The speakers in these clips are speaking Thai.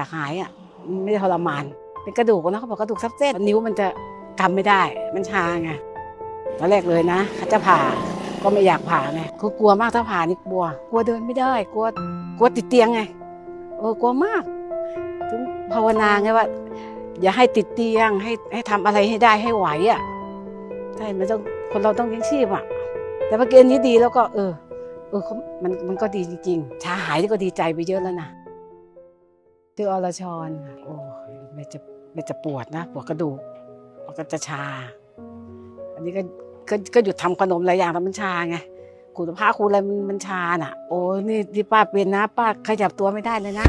อยากหายอะไม่ได้ทรมาน เป็นกระดูกนะเขาบอกกระดูกทับเส้นนิ้วมันจะกำไม่ได้ มันชาไงตอนแรกเลยนะเขาจะผ่าก็ไม่อยากผ่าไงคือกลัวมากถ้าผ่านี่กลัว กลัวเดินไม่ได้ กลัวกลัวติดเตียงไงเออกลัวมาก ถึงภาวนาไงว่า อย่าให้ติดเตียงให้ให้ทำอะไรให้ได้ให้ไหวอะใช่มันต้องคนเราต้องเลี้ยงชีพอะ แต่เมื่อกี้นี้ดีแล้วก็ เออ เออมันมันก็ดีจริงๆชาหายก็ดีใจไปเยอะแล้วนะ ชื่ออรชรค่ะโอ้ยมันจะมันจะปวดนะปวดกระดูกมันก็จะชา อันนี้ก็ก็ก็หยุดทำขนมหลายอย่างแล้วมันชาไงขูดมะพร้าวขูดอะไรมันมันชาน่ะ โอ้ยนี่ที่ป้าเป็นนะ ป้าขยับตัวไม่ได้เลยนะ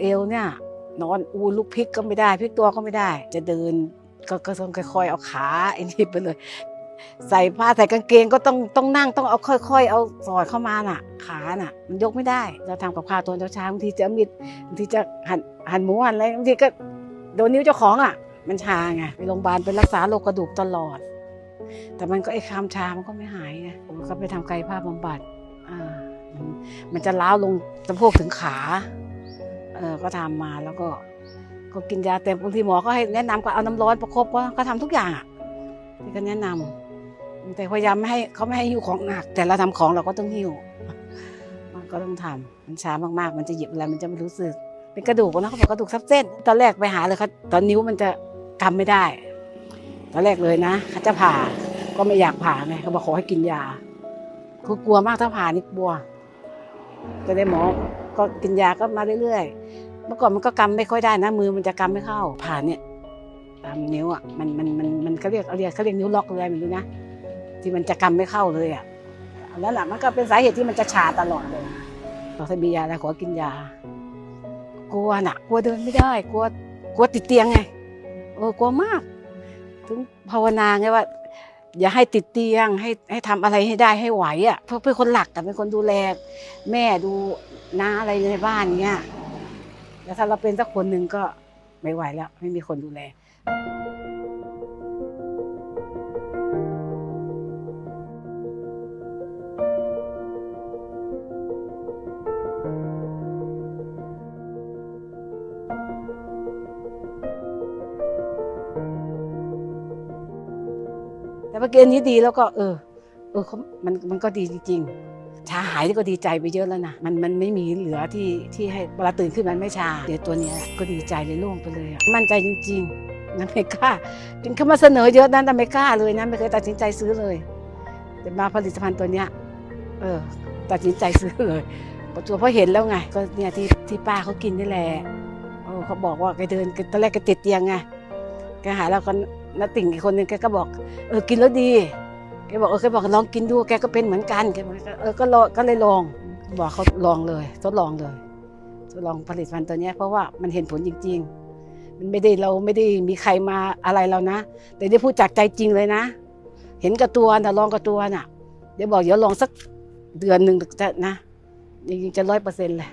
เอวเนี่ย นอนอูลุกพลิกก็ไม่ได้พลิกตัวก็ไม่ได้ จะเดินก็ก็ต้องค่อยๆเอาขาไอ้นี่ไปเลย ใส่ผ้าใส่กางเกงก็ต้องต้องนั่งต้องเอาค่อย ๆ เอาสอดเข้ามาน่ะ ขาน่ะ มันยกไม่ได้ เราทำกับข้าวตอนเช้าบางทีจะมิดบางทีจะหั่นหั่นหมูหั่นอะไรบางทีก็โดนนิ้วเจ้าของอะ มันชาไงไปโรงพยาบาลไปรักษาโรคกระดูกตลอด แต่มันก็ไอ้คามชามันก็ไม่หายไงผมก็ไปทำกายภาพบำบัดอ่ามันจะล้าวลงสะโพกถึงขาเออก็ทำมาแล้วก็ก็กินยาแต่บางทีหมอก็ให้แนะนำก็เอาน้ำร้อนประคบก็ก็ทำทุกอย่างอะที่ก็แนะนำ แต่พยายามไม่ให้เขาไม่ให้หิ้วของหนัก แต่เราทำของเราก็ต้องหิ้วมันก็ต้องทำมันช้ามากๆ มันจะหยิบอะไรมันจะไม่รู้สึก เป็นกระดูกนะเขาบอกกระดูกทับเส้น ตอนแรกไปหาเลยเขาตอนนิ้วมันจะกำไม่ได้ ตอนแรกเลยนะเขาจะผ่าก็ไม่อยากผ่าไงเขาบอกขอให้กินยาคือกลัวมากถ้าผ่านี่กลัวก็ได้หมอก็กินยาก็มาเรื่อยๆ เมื่อก่อนมันก็กำไม่ค่อยได้นะ มือมันจะกำไม่เข้าผ่าเนี่ยตามนิ้วอะมันมันมันมันเขาเรียกเขาเรียกเขาเรียกนิ้วล็อกเลยไม่รู้นะ ที่มันจะกำไม่เข้าเลยอะอันนั้นแหละมันก็เป็นสาเหตุที่มันจะชาตลอดเลยเราถ้ามียาแล้วขอกินยา กลัวน่ะกลัวเดินไม่ได้ กลัวกลัวติดเตียงไงเออกลัวมาก ถึงภาวนาไงว่า อย่าให้ติดเตียงให้ให้ทำอะไรให้ได้ให้ไหวอะเพราะเป็นคนหลักแต่เป็นคนดูแล แม่ดูน้าอะไรในบ้านเงี้ยแล้วถ้าเราเป็นสักคนหนึ่งก็ไม่ไหวแล้ว ไม่มีคนดูแล แต่เมื่อกี้อันนี้ดีแล้วก็ เออ เออเขามันมันก็ดีจริงๆชาหายนี่ก็ดีใจไปเยอะแล้วนะมันมันไม่มีเหลือที่ที่ให้เวลาตื่นขึ้นมันไม่ชาเดี๋ยวตัวเนี้ยก็ดีใจเลยโล่งไปเลยอะมั่นใจจริงๆนะไม่กล้าจริงเขามาเสนอเยอะนะแต่ไม่กล้าเลยนะไม่เคยตัดสินใจซื้อเลยแต่มาผลิตภัณฑ์ตัวเนี้ยเออ ตัดสินใจซื้อเลยประจวเพราะเห็นแล้วไง ก็เนี่ยที่ที่ป้าเขากินนี่แหละเออเขาบอกว่าแกเดินตอนแรกแกติดเตียงไงแกหายแล้วก็ นัติ่งอีกคนหนึ่งแกก็บอก เออกินแล้วดีแกบอกเออแกบอกลองกินดูแกก็เป็นเหมือนกันแกบอกเออก็ลองก็เลยลองบอกเขาลองเลย ทดลองเลยทดลองผลิตภัณฑ์ตัวนี้เพราะว่ามันเห็นผลจริง ๆ มันไม่ได้เราไม่ได้มีใครมาอะไรเรานะ แต่ได้พูดจากใจจริงเลยนะ เห็นกับตัวนะลองกับตัวน่ะ เดี๋ยวบอกเดี๋ยวลองสักเดือนหนึ่งจะนะจริงๆจะร้อยเปอร์เซ็นต์เลย